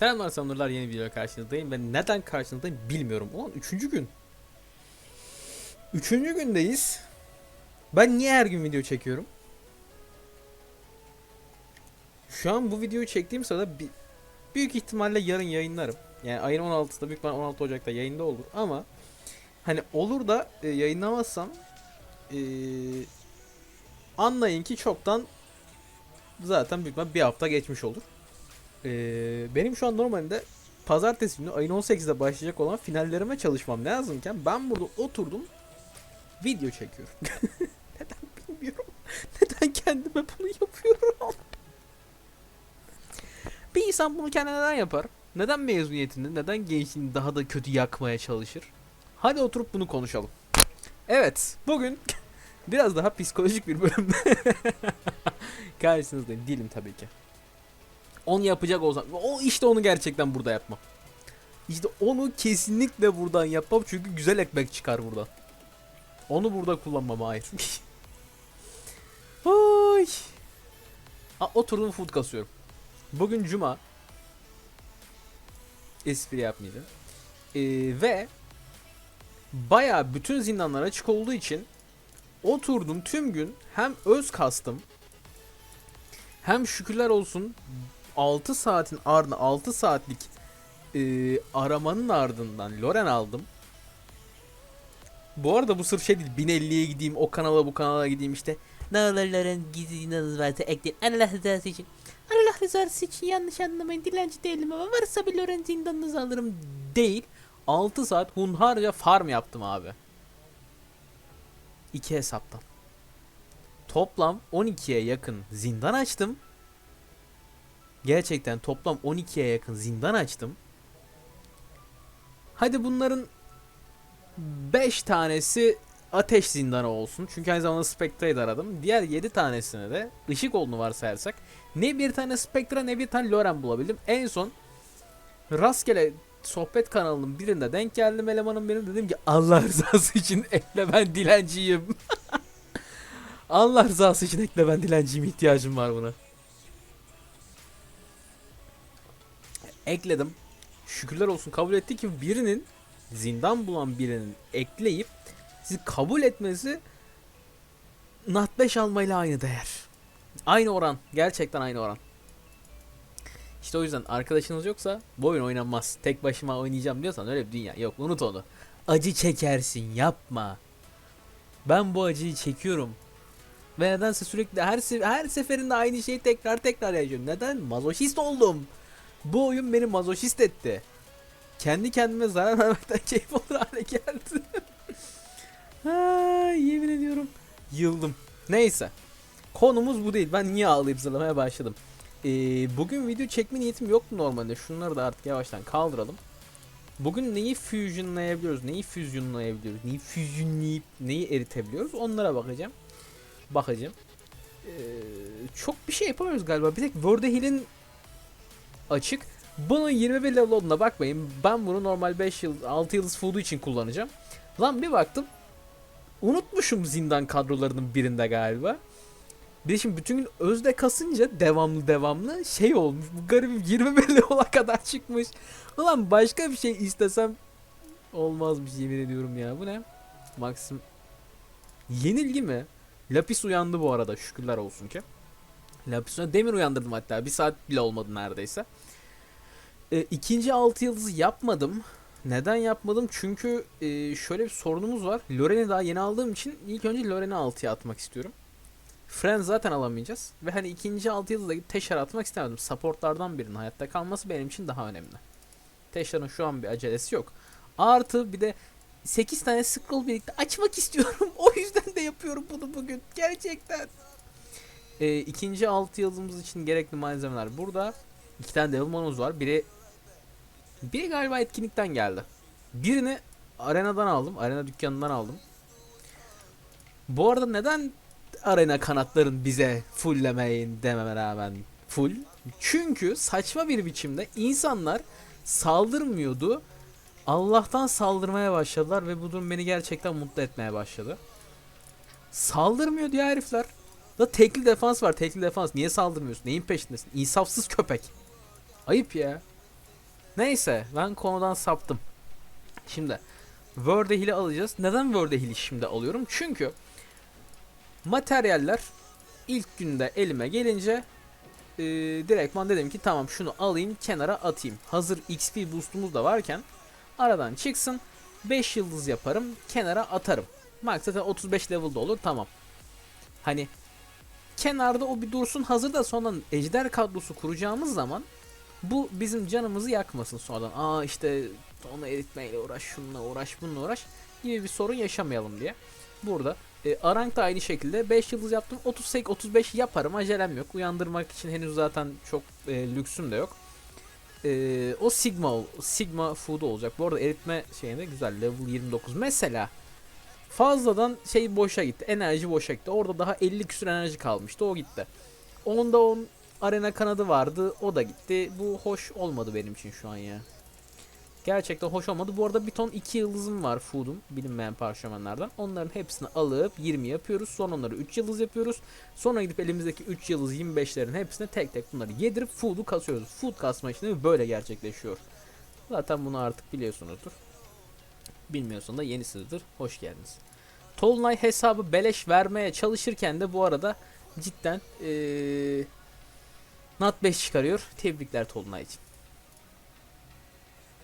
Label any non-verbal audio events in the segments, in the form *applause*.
Selamlar sanırlar yeni videoya karşınızdayım ve neden karşınızdayım bilmiyorum. Ulan üçüncü gün. Üçüncü gündeyiz. Ben niye her gün video çekiyorum? Şu an bu videoyu çektiğim sırada bi- büyük ihtimalle yarın yayınlarım. Yani ayın 16'sında büyük ihtimalle 16 Ocak'ta yayında olur ama hani olur da e, yayınlamazsam e, anlayın ki çoktan zaten büyük bir hafta geçmiş olur. Ee, benim şu an normalde pazartesi günü ayın 18'de başlayacak olan finallerime çalışmam lazımken ben burada oturdum video çekiyorum. *laughs* Neden bilmiyorum. Neden kendime bunu yapıyorum? Bir insan bunu kendine neden yapar? Neden mezuniyetinde, neden gençliğini daha da kötü yakmaya çalışır? Hadi oturup bunu konuşalım. Evet, bugün *laughs* biraz daha psikolojik bir bölümde *laughs* karşınızdayım. Değilim tabii ki. Onu yapacak olsam o işte onu gerçekten burada yapmam. İşte onu kesinlikle buradan yapmam çünkü güzel ekmek çıkar buradan. Onu burada kullanmam hayır. *laughs* Oy. Aa, oturdum food kasıyorum. Bugün cuma. Espri yapmayacağım. Ee, ve baya bütün zindanlar açık olduğu için oturdum tüm gün hem öz kastım hem şükürler olsun 6 saatin ardından 6 saatlik e, aramanın ardından Loren aldım. Bu arada bu sırf şey değil 1050'ye gideyim o kanala bu kanala gideyim işte. Ne olur Loren gizliliğiniz varsa ekleyin. Allah rızası için. Allah rızası için yanlış anlamayın. Dilenci değilim ama varsa bir Loren zindanınızı alırım. Değil 6 saat hunharca farm yaptım abi. İki hesaptan. Toplam 12'ye yakın zindan açtım. Gerçekten toplam 12'ye yakın zindan açtım. Hadi bunların 5 tanesi ateş zindanı olsun. Çünkü aynı zamanda Spectre'yi aradım. Diğer 7 tanesini de ışık olduğunu varsayarsak ne bir tane Spectre ne bir tane Loren bulabildim. En son rastgele sohbet kanalının birinde denk geldim elemanın birinde dedim ki Allah rızası için ekle ben dilenciyim. *laughs* Allah rızası için ekle ben dilenciyim ihtiyacım var buna. Ekledim. Şükürler olsun kabul etti ki birinin zindan bulan birinin ekleyip sizi kabul etmesi Nat 5 almayla aynı değer. Aynı oran. Gerçekten aynı oran. İşte o yüzden arkadaşınız yoksa bu oyun oynanmaz. Tek başıma oynayacağım diyorsan öyle bir dünya yok. Unut onu. Acı çekersin yapma. Ben bu acıyı çekiyorum. Ve nedense sürekli her se- her seferinde aynı şeyi tekrar tekrar yaşıyorum. Neden? Mazoşist oldum. Bu oyun beni mazoşist etti. Kendi kendime zarar vermekten *laughs* keyif alır hale geldi. *laughs* ha, yemin ediyorum. Yıldım. Neyse. Konumuz bu değil. Ben niye ağlayıp zırlamaya başladım. Ee, bugün video çekme niyetim yoktu normalde. Şunları da artık yavaştan kaldıralım. Bugün neyi fusionlayabiliyoruz, neyi füzyonlayabiliyoruz, neyi füzyonlayıp neyi eritebiliyoruz onlara bakacağım. Bakacağım. Ee, çok bir şey yapamıyoruz galiba. Bir tek Wordehill'in açık. Bunun 21 level olduğuna bakmayın. Ben bunu normal 5 yıl 6 yıldız food'u için kullanacağım. Lan bir baktım. Unutmuşum zindan kadrolarının birinde galiba. Bir de şimdi bütün gün özde kasınca devamlı devamlı şey olmuş. Bu garibim 21 *laughs* level'a kadar çıkmış. Ulan başka bir şey istesem olmazmış yemin ediyorum ya. Bu ne? Maxim Yenilgi mi? Lapis uyandı bu arada şükürler olsun ki. Lapis uyandı. Demir uyandırdım hatta. Bir saat bile olmadı neredeyse. E, ikinci altı yıldızı yapmadım. Neden yapmadım? Çünkü e, şöyle bir sorunumuz var. Loren'i daha yeni aldığım için ilk önce Loren'i 6'ya atmak istiyorum. Friends zaten alamayacağız. Ve hani ikinci altı yıldızda gidip Teşer atmak istemedim. Supportlardan birinin hayatta kalması benim için daha önemli. Teşer'ın şu an bir acelesi yok. Artı bir de 8 tane scroll birlikte açmak istiyorum. *laughs* o yüzden de yapıyorum bunu bugün. Gerçekten. E, ikinci altı yıldızımız için gerekli malzemeler burada. İki tane Devil Monuz var. Biri biri galiba etkinlikten geldi. Birini arenadan aldım. Arena dükkanından aldım. Bu arada neden arena kanatların bize fulllemeyin dememe rağmen full? Çünkü saçma bir biçimde insanlar saldırmıyordu. Allah'tan saldırmaya başladılar ve bu durum beni gerçekten mutlu etmeye başladı. Saldırmıyor diye herifler. Da tekli defans var tekli defans. Niye saldırmıyorsun? Neyin peşindesin? İnsafsız köpek. Ayıp ya. Neyse ben konudan saptım. Şimdi Wordehill'i alacağız. Neden Wordehill'i şimdi alıyorum? Çünkü materyaller ilk günde elime gelince e, direktman dedim ki tamam şunu alayım kenara atayım. Hazır XP boostumuz da varken aradan çıksın 5 yıldız yaparım kenara atarım. Max zaten 35 level'da olur tamam. Hani kenarda o bir dursun hazır da sonradan ejder kadrosu kuracağımız zaman bu bizim canımızı yakmasın sonradan. Aa işte onu eritmeyle uğraş, şununla uğraş, bununla uğraş gibi bir sorun yaşamayalım diye. Burada e, Arank da aynı şekilde 5 yıldız yaptım. 38 35 yaparım. Acelem yok. Uyandırmak için henüz zaten çok e, lüksüm de yok. E, o Sigma Sigma food olacak. Bu arada eritme şeyinde güzel level 29. Mesela fazladan şey boşa gitti. Enerji boşa gitti. Orada daha 50 küsür enerji kalmıştı. O gitti. Onda 10 arena kanadı vardı. O da gitti. Bu hoş olmadı benim için şu an ya. Gerçekten hoş olmadı. Bu arada bir ton 2 yıldızım var food'um bilinmeyen parşömenlerden. Onların hepsini alıp 20 yapıyoruz. Sonra onları 3 yıldız yapıyoruz. Sonra gidip elimizdeki 3 yıldız 25'lerin hepsine tek tek bunları yedirip food'u kasıyoruz. Food kasma işlemi böyle gerçekleşiyor. Zaten bunu artık biliyorsunuzdur. Bilmiyorsan da yenisidir. Hoş geldiniz. Tolunay hesabı beleş vermeye çalışırken de bu arada cidden ee, Not 5 çıkarıyor. Tebrikler Tolunay için.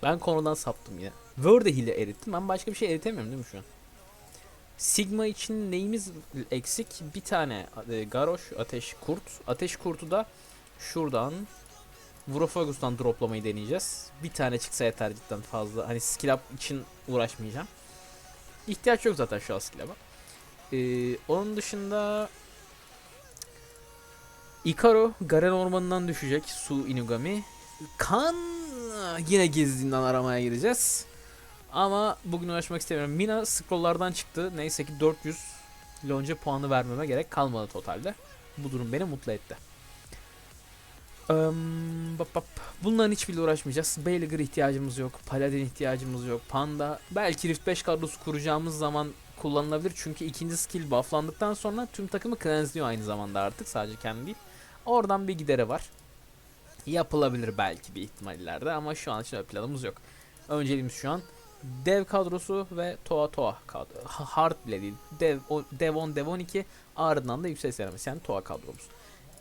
Ben konudan saptım ya. Wordehill'i erittim. Ben başka bir şey eritemiyorum değil mi şu an? Sigma için neyimiz eksik? Bir tane e, Garoş, Ateş Kurt. Ateş Kurt'u da şuradan Vurofagus'tan droplamayı deneyeceğiz. Bir tane çıksa yeter cidden fazla. Hani skill up için uğraşmayacağım. İhtiyaç yok zaten şu an skill up'a. Ee, onun dışında Ikaro Garen ormanından düşecek Su Inugami. Kan yine gizliğinden aramaya gireceğiz. Ama bugün uğraşmak istemiyorum. Mina scrolllardan çıktı. Neyse ki 400 lonca puanı vermeme gerek kalmadı totalde. Bu durum beni mutlu etti. Bunların hiçbiriyle uğraşmayacağız. Beyligger ihtiyacımız yok. Paladin ihtiyacımız yok. Panda. Belki Rift 5 kadrosu kuracağımız zaman kullanılabilir. Çünkü ikinci skill bufflandıktan sonra tüm takımı cleanseliyor aynı zamanda artık. Sadece kendi değil. Oradan bir gideri var. Yapılabilir belki bir ihtimallerde ama şu an için planımız yok. Önceliğimiz şu an dev kadrosu ve Toa Toa kadro. Ha- Hard bile değil. Dev, o, dev 10, Dev 12 ardından da yüksek seramik yani Toa kadromuz.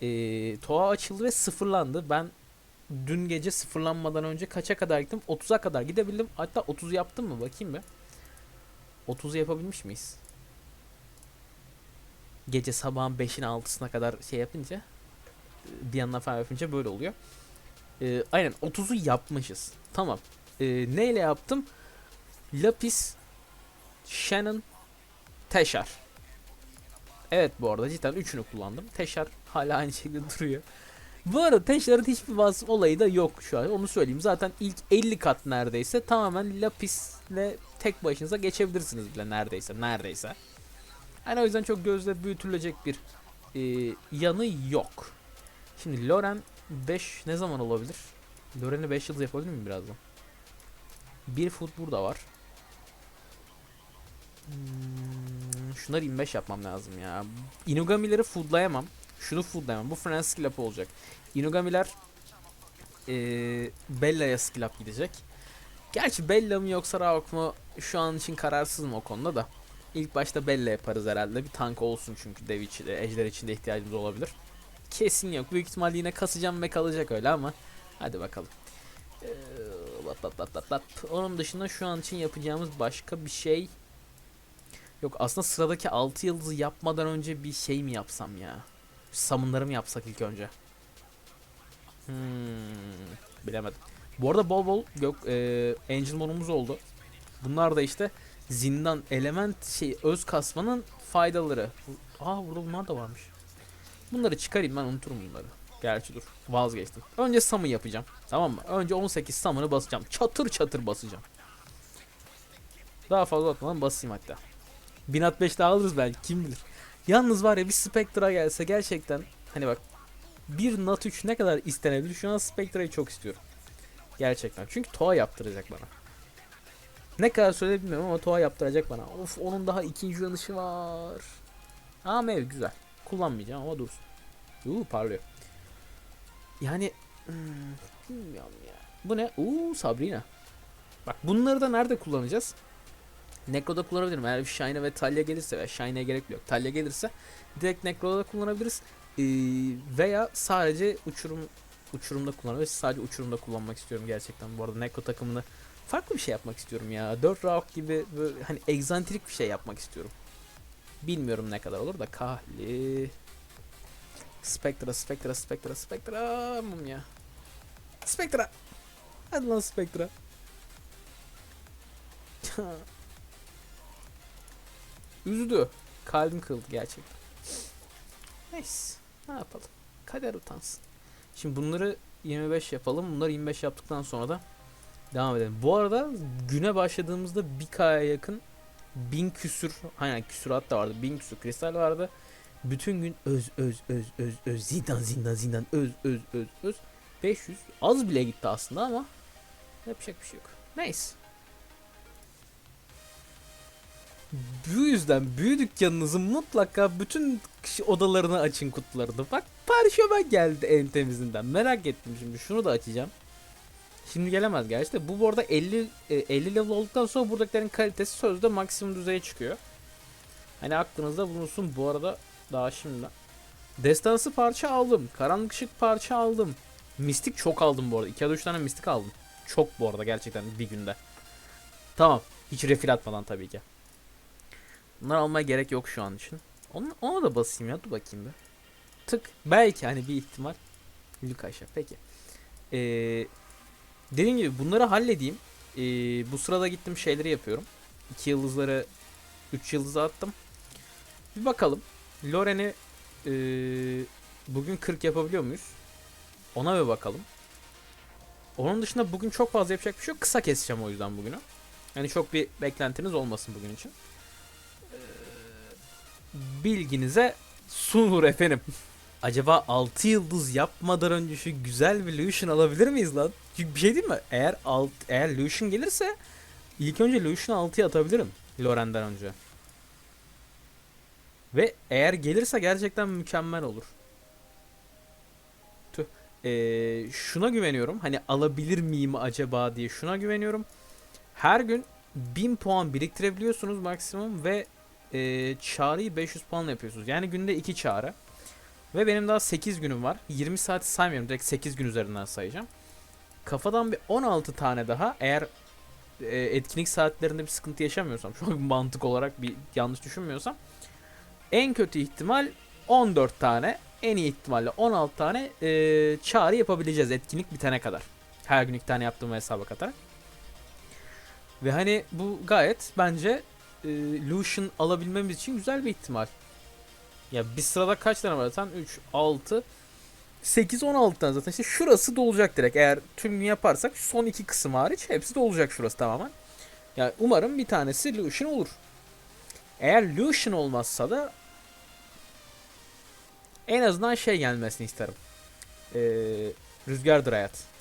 Ee, Toa açıldı ve sıfırlandı. Ben dün gece sıfırlanmadan önce kaça kadar gittim? 30'a kadar gidebildim. Hatta 30 yaptım mı? Bakayım bir. 30'u yapabilmiş miyiz? Gece sabahın 5'ine 6'sına kadar şey yapınca bir yandan falan yapınca böyle oluyor. Ee, aynen 30'u yapmışız. Tamam. Ee, neyle yaptım? Lapis, Shannon, Teşar. Evet bu arada cidden üçünü kullandım. Teşar hala aynı şekilde duruyor. Bu arada Teşar'ın hiçbir vasf olayı da yok şu an. Onu söyleyeyim. Zaten ilk 50 kat neredeyse tamamen Lapis'le tek başınıza geçebilirsiniz bile neredeyse. Neredeyse. Yani o yüzden çok gözle büyütülecek bir e, yanı yok. Şimdi Loren 5 ne zaman olabilir? Loren'i 5 yıldız yapabilir miyim birazdan? Bir foot burada var. Hmm, şunları 25 yapmam lazım ya. Inugami'leri foodlayamam. Şunu foodlayamam. Bu Friends skill up olacak. Inugami'ler eee Bella'ya skill up gidecek. Gerçi Bella mı yoksa Rauk mu şu an için kararsızım o konuda da. İlk başta Bella yaparız herhalde. Bir tank olsun çünkü dev için, ejder için de ihtiyacımız olabilir. Kesin yok. Büyük ihtimalle yine kasacağım ve kalacak öyle ama. Hadi bakalım. Ee, lat lat lat lat lat. Onun dışında şu an için yapacağımız başka bir şey yok. Aslında sıradaki 6 yıldızı yapmadan önce bir şey mi yapsam ya? Summon'ları mı yapsak ilk önce? Hmm, bilemedim. Bu arada bol bol gök, e, Angel monumuz oldu. Bunlar da işte zindan element şey öz kasmanın faydaları. Aa burada bunlar da varmış. Bunları çıkarayım ben unuturum bunları. Gerçi dur vazgeçtim. Önce Sam'ı yapacağım. Tamam mı? Önce 18 Sam'ını basacağım. Çatır çatır basacağım. Daha fazla atmadan basayım hatta. 1065 daha alırız belki kim bilir. Yalnız var ya bir Spectra gelse gerçekten hani bak bir Nat 3 ne kadar istenebilir? Şu an Spectra'yı çok istiyorum. Gerçekten. Çünkü Toa yaptıracak bana. Ne kadar söyle bilmiyorum ama Toa yaptıracak bana. Of onun daha ikinci yanışı var. Ama evet güzel. Kullanmayacağım ama dursun. Uuu parlıyor. Yani Hmm, bilmiyorum ya. Bu ne? Uuu Sabrina. Bak bunları da nerede kullanacağız? Necro'da kullanabilirim. Eğer bir Shine ve Talia gelirse veya Shine'e gerek yok. Talia gelirse direkt Necro'da da kullanabiliriz. Ee, veya sadece uçurum uçurumda kullanabiliriz. Sadece uçurumda kullanmak istiyorum gerçekten. Bu arada Necro takımını farklı bir şey yapmak istiyorum ya. 4 round gibi böyle hani egzantrik bir şey yapmak istiyorum. Bilmiyorum ne kadar olur da kahli. Spectra, Spectra, Spectra, Spectra. Mumya. Spectra. Hadi lan Spectra. *laughs* Üzdü. Kalbim kırıldı gerçekten. Neyse. Ne yapalım. Kader utansın. Şimdi bunları 25 yapalım. Bunları 25 yaptıktan sonra da devam edelim. Bu arada güne başladığımızda 1K'ya yakın bin küsür aynen küsurat da vardı. Bin küsür kristal vardı. Bütün gün öz öz öz öz öz zindan zindan zindan öz öz öz öz 500 az bile gitti aslında ama yapacak bir şey yok. Neyse. Bu yüzden büyü dükkanınızın mutlaka bütün odalarını açın kutularını. Bak parşömen geldi en temizinden. Merak ettim şimdi. Şunu da açacağım. Şimdi gelemez gerçi de bu bu arada 50 e, 50 level olduktan sonra buradakilerin kalitesi sözde maksimum düzeye çıkıyor. Hani aklınızda bulunsun bu arada daha şimdiden. Destansı parça aldım. Karanlık ışık parça aldım. Mistik çok aldım bu arada. 2 ya da 3 tane mistik aldım. Çok bu arada gerçekten bir günde. Tamam. Hiç refil atmadan tabii ki. Bunları almaya gerek yok şu an için. Onu, ona da basayım ya. Dur bakayım bir. Tık. Belki hani bir ihtimal. Lukaş'a. Peki. Ee, dediğim gibi bunları halledeyim. Ee, bu sırada gittim şeyleri yapıyorum. 2 yıldızları 3 yıldızı attım. Bir bakalım. Loren'i ee, bugün 40 yapabiliyor muyuz? Ona bir bakalım. Onun dışında bugün çok fazla yapacak bir şey yok. Kısa keseceğim o yüzden bugünü. Yani çok bir beklentiniz olmasın bugün için. Bilginize sunur efendim. Acaba 6 yıldız yapmadan önce şu güzel bir Lucian alabilir miyiz lan? Çünkü bir şey değil mi? Eğer alt, eğer Lucian gelirse ilk önce Lucian'ı 6'ya atabilirim Loren'den önce. Ve eğer gelirse gerçekten mükemmel olur. Tüh. Ee, şuna güveniyorum. Hani alabilir miyim acaba diye şuna güveniyorum. Her gün 1000 puan biriktirebiliyorsunuz maksimum ve e, çağrıyı 500 puanla yapıyorsunuz. Yani günde 2 çağrı. Ve benim daha 8 günüm var. 20 saati saymıyorum. Direkt 8 gün üzerinden sayacağım. Kafadan bir 16 tane daha eğer e, etkinlik saatlerinde bir sıkıntı yaşamıyorsam şu an mantık olarak bir yanlış düşünmüyorsam en kötü ihtimal 14 tane en iyi ihtimalle 16 tane e, çağrı yapabileceğiz etkinlik bitene kadar. Her gün iki tane yaptığım hesaba katarak. Ve hani bu gayet bence e, Lucian alabilmemiz için güzel bir ihtimal. Ya bir sırada kaç tane var zaten? 3, 6, 8, 16 tane zaten. İşte şurası dolacak direkt. Eğer tüm yaparsak son iki kısım hariç hepsi dolacak şurası tamamen. Ya umarım bir tanesi Lucian olur. Eğer Lucian olmazsa da en azından şey gelmesini isterim. Ee, Rüzgar Dryad.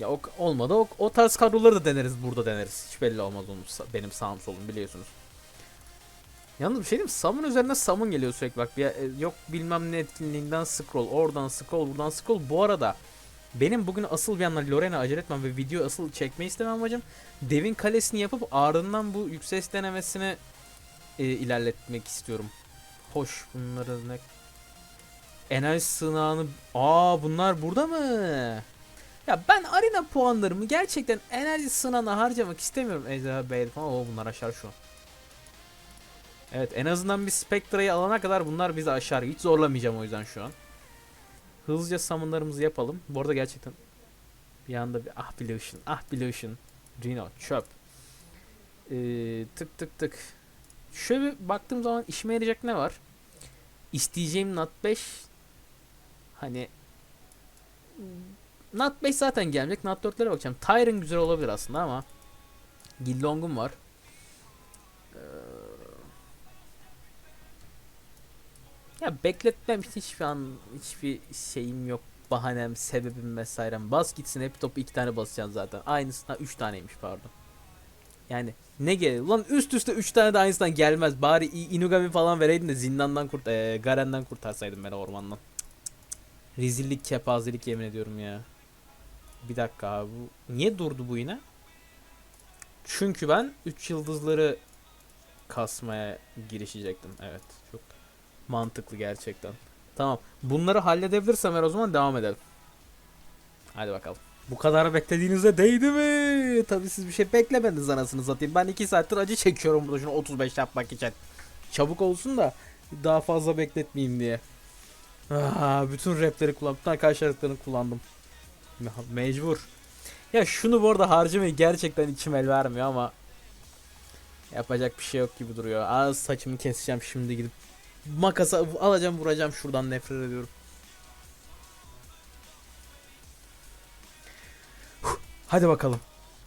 Ya o olmadı o, o tarz kadroları da deneriz burada deneriz. Hiç belli olmaz onun benim sağım solum biliyorsunuz. Yalnız bir şey diyeyim? Summon üzerine summon geliyor sürekli bak. Bir, e, yok bilmem ne etkinliğinden scroll, oradan scroll, buradan scroll. Bu arada benim bugün asıl bir yandan Lorena acele etmem ve video asıl çekmeyi istemem amacım. Devin kalesini yapıp ardından bu yüksek denemesini e, ilerletmek istiyorum. Hoş bunları ne... Enerji sığınağını... Aa bunlar burada mı? Ya ben arena puanlarımı gerçekten enerji sınavına harcamak istemiyorum. Ejderha Bale falan. Oo bunlar aşar şu an. Evet en azından bir Spectra'yı alana kadar bunlar bizi aşar. Hiç zorlamayacağım o yüzden şu an. Hızlıca summonlarımızı yapalım. Bu arada gerçekten bir anda bir ah Billusion, ah Billusion. Reno çöp. Ee, tık tık tık. Şöyle bir baktığım zaman işime yarayacak ne var? İsteyeceğim Nat 5 hani Nat 5 zaten gelmeyecek. Nat 4'lere bakacağım. Tyron güzel olabilir aslında ama Gillong'um var. Ee, Ya bekletmem için hiçbir an hiçbir şeyim yok. Bahanem, sebebim vesairem. Bas gitsin hep topu iki tane basacaksın zaten. Aynısına üç taneymiş pardon. Yani ne gelir? Ulan üst üste üç tane de aynısından gelmez. Bari Inugami falan vereydin de zindandan kurt e, Garen'den kurtarsaydım beni ormandan. Rezillik kepazelik yemin ediyorum ya. Bir dakika abi bu niye durdu bu yine? Çünkü ben 3 yıldızları kasmaya girişecektim. Evet çok mantıklı gerçekten. Tamam bunları halledebilirsem eğer o zaman devam edelim. Hadi bakalım. Bu kadar beklediğinizde değdi mi? Tabii siz bir şey beklemediniz anasını satayım. Ben 2 saattir acı çekiyorum burada şunu 35 yapmak için. Çabuk olsun da daha fazla bekletmeyeyim diye. Ah, bütün rapleri kullandım. Bütün arkadaşlarlıklarını kullandım. Me- Mecbur. Ya şunu bu arada harcamayı gerçekten içim el vermiyor ama yapacak bir şey yok gibi duruyor. Az saçımı keseceğim şimdi gidip makasa alacağım vuracağım şuradan nefret ediyorum. Hadi bakalım.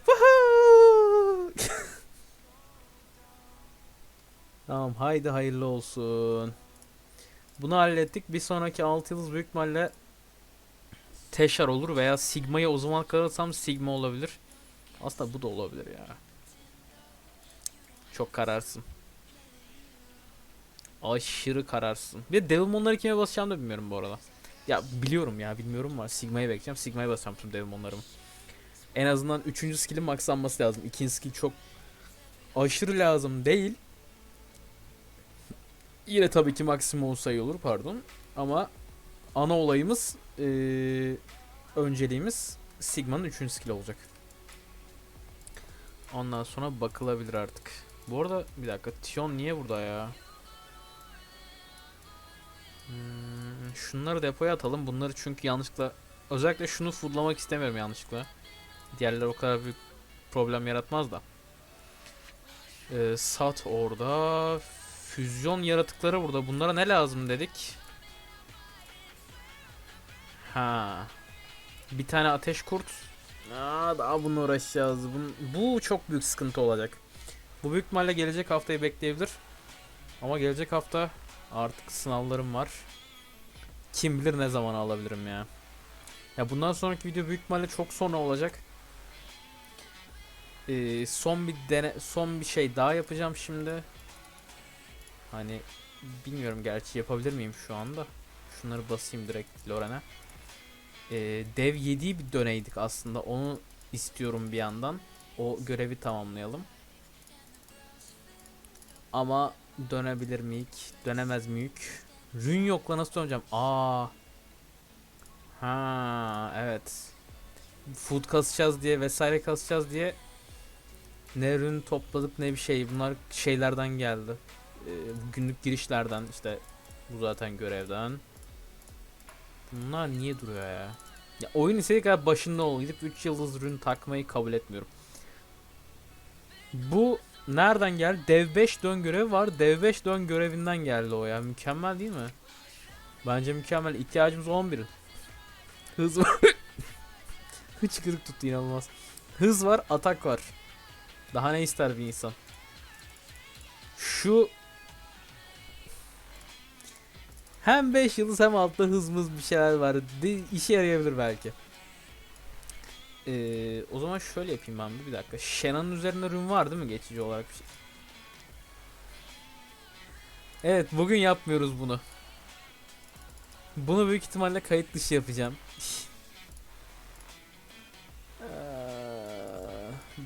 *laughs* Tamam haydi hayırlı olsun. Bunu hallettik. Bir sonraki 6 yıldız büyük ihtimalle Teşar olur veya Sigma'yı o zaman kalırsam Sigma olabilir. Aslında bu da olabilir ya. Çok kararsın. Aşırı kararsın. Bir de Devilmon'ları kime basacağım da bilmiyorum bu arada. Ya biliyorum ya bilmiyorum var. Sigma'ya bekleyeceğim. Sigma'ya basacağım tüm Devilmon'larımı. En azından 3. skill'in maxlanması lazım. 2. skill çok aşırı lazım değil. Yine tabii ki maksimum sayı olur pardon. Ama ana olayımız eee, önceliğimiz Sigma'nın 3. skill olacak. Ondan sonra bakılabilir artık. Bu arada bir dakika Tion niye burada ya? Hmm, şunları depoya atalım. Bunları çünkü yanlışlıkla özellikle şunu foodlamak istemiyorum yanlışlıkla. Diğerleri o kadar büyük problem yaratmaz da. Ee, sat orada. Füzyon yaratıkları burada. Bunlara ne lazım dedik? Ha. Bir tane ateş kurt. Aa, daha bununla uğraşacağız. Bun- bu çok büyük sıkıntı olacak. Bu büyük ihtimalle gelecek haftayı bekleyebilir. Ama gelecek hafta artık sınavlarım var. Kim bilir ne zaman alabilirim ya. Ya bundan sonraki video büyük ihtimalle çok sonra olacak. Ee, son bir dene son bir şey daha yapacağım şimdi. Hani bilmiyorum gerçi yapabilir miyim şu anda. Şunları basayım direkt Loren'e. Ee, dev 7'yi bir döneydik aslında. Onu istiyorum bir yandan. O görevi tamamlayalım. Ama dönebilir miyik? Dönemez miyik? Rün yokla nasıl döneceğim? Aa. Ha, evet. Food kasacağız diye vesaire kasacağız diye ne rün topladık ne bir şey. Bunlar şeylerden geldi. Ee, günlük girişlerden işte bu zaten görevden. Bunlar niye duruyor ya? Ya oyun istediği kadar başında ol. Gidip 3 yıldız ürün takmayı kabul etmiyorum. Bu nereden geldi? Dev 5 dön görevi var. Dev 5 dön görevinden geldi o ya. Mükemmel değil mi? Bence mükemmel. İhtiyacımız 11'in. Hız var. *laughs* Hıçkırık tuttu inanılmaz. Hız var, atak var. Daha ne ister bir insan? Şu hem 5 yıldız hem altta hızımız bir şeyler var. De, işe yarayabilir belki. Ee, o zaman şöyle yapayım ben bir, bir dakika. Shannon'ın üzerinde rün var değil mi geçici olarak bir şey? Evet bugün yapmıyoruz bunu. Bunu büyük ihtimalle kayıt dışı yapacağım. Aa,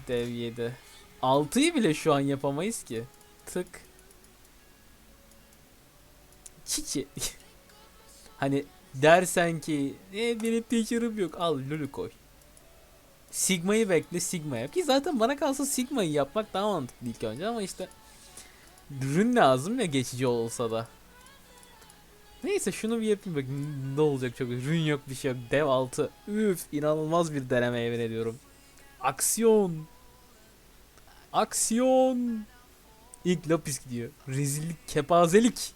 Dev 7. 6'yı bile şu an yapamayız ki. Tık. Çiçi. hani dersen ki e, benim teacher'ım yok. Al lülü koy. Sigma'yı bekle Sigma yap. Ki zaten bana kalsa Sigma'yı yapmak daha mantıklı ilk önce ama işte Rün lazım ya geçici olsa da. Neyse şunu bir yapayım. Bak ne olacak çok? Rün yok bir şey yok. Dev 6 üf inanılmaz bir deneme yemin ediyorum. Aksiyon. Aksiyon. İlk lapis gidiyor. Rezillik kepazelik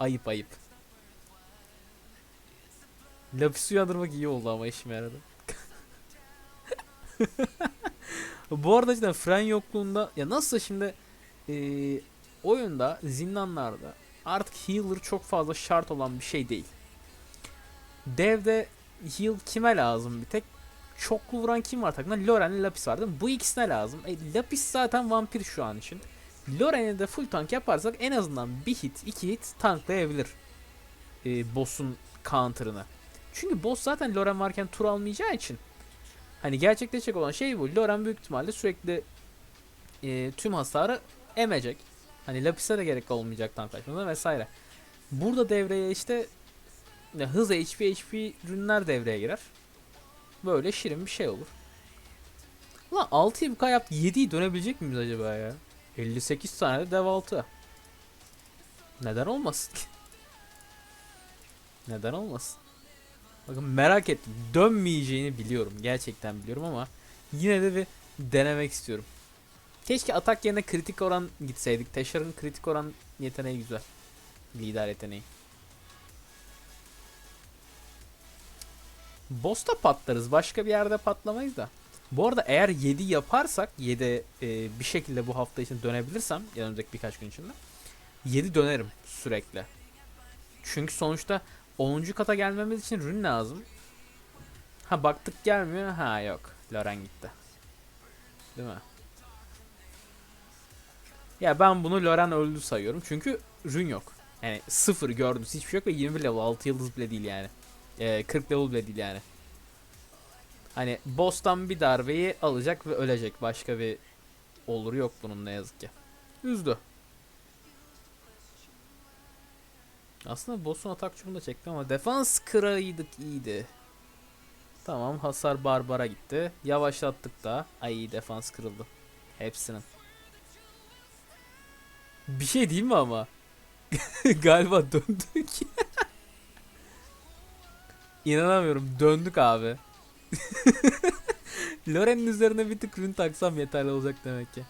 ayıp ayıp lapis uyandırmak iyi oldu ama işime yaradı *laughs* bu arada cidden fren yokluğunda ya nasıl şimdi eee, oyunda zindanlarda artık healer çok fazla şart olan bir şey değil. Devde heal kime lazım bir tek? Çoklu vuran kim var takımda? Loren Lapis var değil mi? Bu ikisine lazım. E, Lapis zaten vampir şu an için. Loren'i de full tank yaparsak en azından bir hit, iki hit tanklayabilir. e, boss'un counter'ını. Çünkü boss zaten Loren varken tur almayacağı için hani gerçekleşecek olan şey bu. Loren büyük ihtimalle sürekli e, tüm hasarı emecek. Hani Lapis'e de gerek olmayacak tank taşımada vesaire. Burada devreye işte ya hız HP HP ürünler devreye girer. Böyle şirin bir şey olur. Ulan 6'yı bu kadar yaptı. 7'yi dönebilecek miyiz acaba ya? 58 tane de dev 6. Neden olmasın ki? Neden olmasın? Bakın merak ettim. Dönmeyeceğini biliyorum. Gerçekten biliyorum ama yine de bir denemek istiyorum. Keşke atak yerine kritik oran gitseydik. Teşar'ın kritik oran yeteneği güzel. Lider yeteneği. Boss'ta patlarız. Başka bir yerde patlamayız da. Bu arada eğer 7 yaparsak 7 e, bir şekilde bu hafta için dönebilirsem önümüzdeki birkaç gün içinde 7 dönerim sürekli. Çünkü sonuçta 10. kata gelmemiz için rün lazım. Ha baktık gelmiyor. Ha yok. Loren gitti. Değil mi? Ya ben bunu Loren öldü sayıyorum. Çünkü rün yok. Yani sıfır gördünüz hiçbir şey yok ve 20 level 6 yıldız bile değil yani. Ee, 40 level bile değil yani. Hani boss'tan bir darbeyi alacak ve ölecek. Başka bir olur yok bunun ne yazık ki. Üzdü. Aslında boss'un atak çubuğunu da çektim ama defans kıraydık iyiydi. Tamam hasar barbara gitti. Yavaşlattık da. Ay defans kırıldı. Hepsinin. Bir şey değil mi ama? *laughs* Galiba döndük. *laughs* İnanamıyorum döndük abi. *laughs* Loren'in üzerine bir tık rün taksam yeterli olacak demek ki.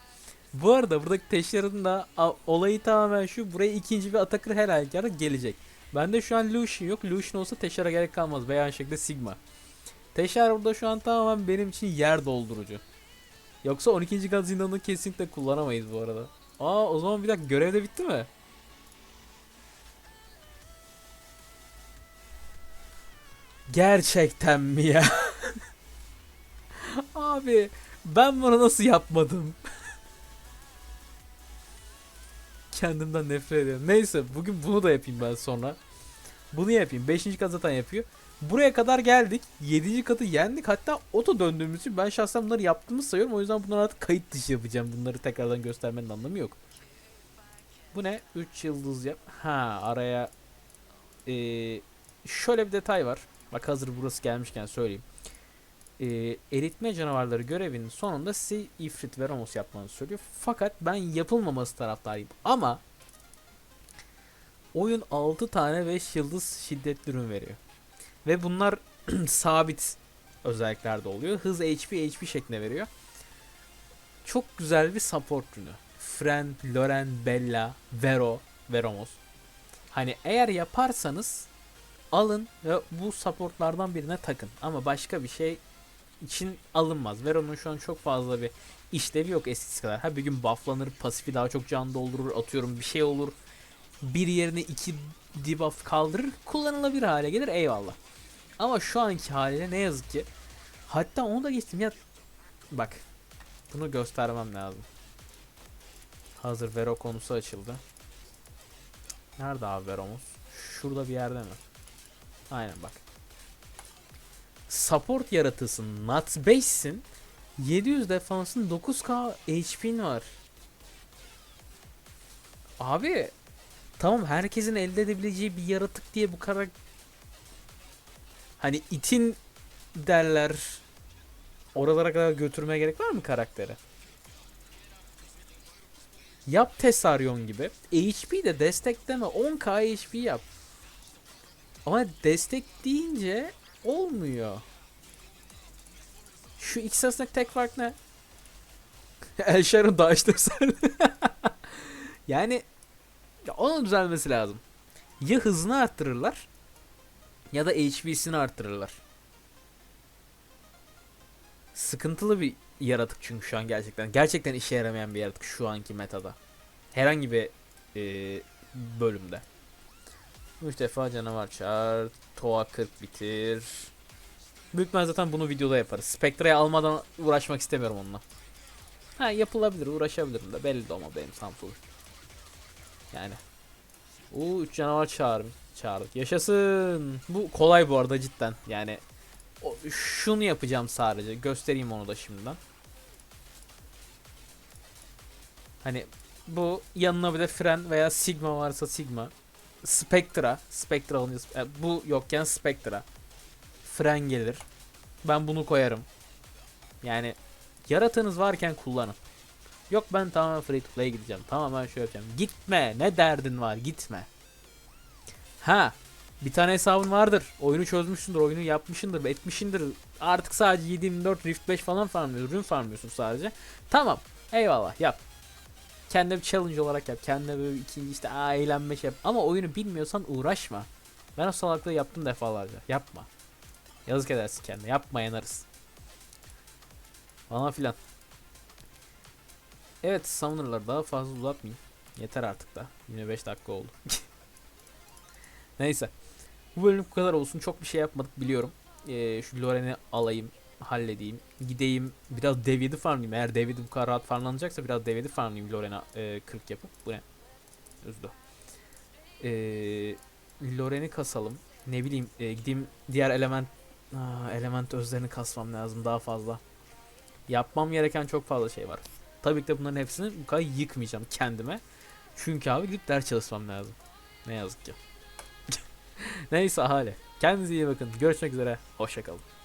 Bu arada buradaki Teşar'ın da olayı tamamen şu. Buraya ikinci bir Atakır her halükarda gelecek. Bende şu an Lucian yok. Lucian olsa Teşar'a gerek kalmaz. Veya aynı şekilde Sigma. Teşar burada şu an tamamen benim için yer doldurucu. Yoksa 12. kat zindanını kesinlikle kullanamayız bu arada. Aa o zaman bir dakika görev de bitti mi? Gerçekten mi ya? *laughs* *laughs* Abi ben bunu nasıl yapmadım? Kendimden nefret ediyorum. Neyse bugün bunu da yapayım ben sonra. Bunu yapayım. 5. kat zaten yapıyor. Buraya kadar geldik. 7. katı yendik. Hatta oto döndüğümüz için ben şahsen bunları yaptığımı sayıyorum. O yüzden bunları artık kayıt dışı yapacağım. Bunları tekrardan göstermenin anlamı yok. Bu ne? 3 yıldız yap. Ha araya ee, şöyle bir detay var. Bak hazır burası gelmişken söyleyeyim. Ee, eritme canavarları görevinin sonunda size ifrit ve ramos yapmanızı söylüyor. Fakat ben yapılmaması taraftarıyım. Ama oyun 6 tane 5 yıldız şiddetli ürün veriyor. Ve bunlar *clears throat* sabit özelliklerde oluyor. Hız HP HP şeklinde veriyor. Çok güzel bir support ürünü. Fren, Loren, Bella, Vero, Veromos. Hani eğer yaparsanız alın ve bu supportlardan birine takın. Ama başka bir şey için alınmaz. Veron'un şu an çok fazla bir işlevi yok eskisi kadar. Ha bir gün bufflanır, pasifi daha çok can doldurur, atıyorum bir şey olur. Bir yerine iki debuff kaldırır, kullanılabilir hale gelir eyvallah. Ama şu anki haliyle ne yazık ki hatta onu da geçtim ya bak bunu göstermem lazım. Hazır Vero konusu açıldı. Nerede abi Veromuz? Şurada bir yerde mi? Aynen bak. Support yaratısın. Nuts 5'sin. 700 defansın 9k HP'in var. Abi tamam herkesin elde edebileceği bir yaratık diye bu kadar hani itin derler oralara kadar götürmeye gerek var mı karakteri? Yap Tesaryon gibi. HP de destekleme 10k HP yap. Ama destek deyince olmuyor. Şu ikisi arasındaki tek fark ne? *laughs* El Sharon daha işte *laughs* Yani ya onun düzelmesi lazım. Ya hızını arttırırlar ya da HP'sini arttırırlar. Sıkıntılı bir yaratık çünkü şu an gerçekten. Gerçekten işe yaramayan bir yaratık şu anki metada. Herhangi bir e, bölümde. 3 defa canavar çağır. Toa 40 bitir. Büyük zaten bunu videoda yaparız. Spectre'yi almadan uğraşmak istemiyorum onunla. Ha yapılabilir uğraşabilirim de belli de ama benim Samsung. Yani. Uuu 3 canavar çağırım. çağırdık. Yaşasın. Bu kolay bu arada cidden. Yani o, şunu yapacağım sadece. Göstereyim onu da şimdiden. Hani bu yanına bir de fren veya sigma varsa sigma. Spectra. Spectra alınca e, bu yokken Spectra. Fren gelir. Ben bunu koyarım. Yani yaratığınız varken kullanın. Yok ben tamamen free to play gideceğim. Tamamen şöyle yapacağım. Gitme. Ne derdin var? Gitme. Ha. Bir tane hesabın vardır. Oyunu çözmüşsündür. Oyunu yapmışındır. Etmişindir. Artık sadece 724 Rift 5 falan farmlıyorsun. Ürün farmlıyorsun sadece. Tamam. Eyvallah yap. Kendine bir challenge olarak yap. Kendine böyle ikinci işte aa eğlenme şey yap. Ama oyunu bilmiyorsan uğraşma. Ben o salaklığı yaptım defalarca. Yapma. Yazık edersin kendine. Yapma yanarız. Falan filan. Evet Summoner'lar daha fazla uzatmayayım. Yeter artık da. 25 dakika oldu. *laughs* Neyse. Bu bölüm bu kadar olsun. Çok bir şey yapmadık biliyorum. Ee, şu Loren'i alayım. Halledeyim. Gideyim. Biraz dev 7 farmlayayım. Eğer dev 7 bu kadar rahat farmlanacaksa biraz dev 7 farmlayayım Loren'e e, 40 yapıp. Bu ne? Üzdü. Ee, Loren'i kasalım. Ne bileyim e, gideyim diğer element Aa, element özlerini kasmam lazım daha fazla. Yapmam gereken çok fazla şey var. Tabii ki de bunların hepsini bu kadar yıkmayacağım kendime. Çünkü abi gidip ders çalışmam lazım. Ne yazık ki. *laughs* Neyse ahali. Kendinize iyi bakın. Görüşmek üzere. Hoşçakalın.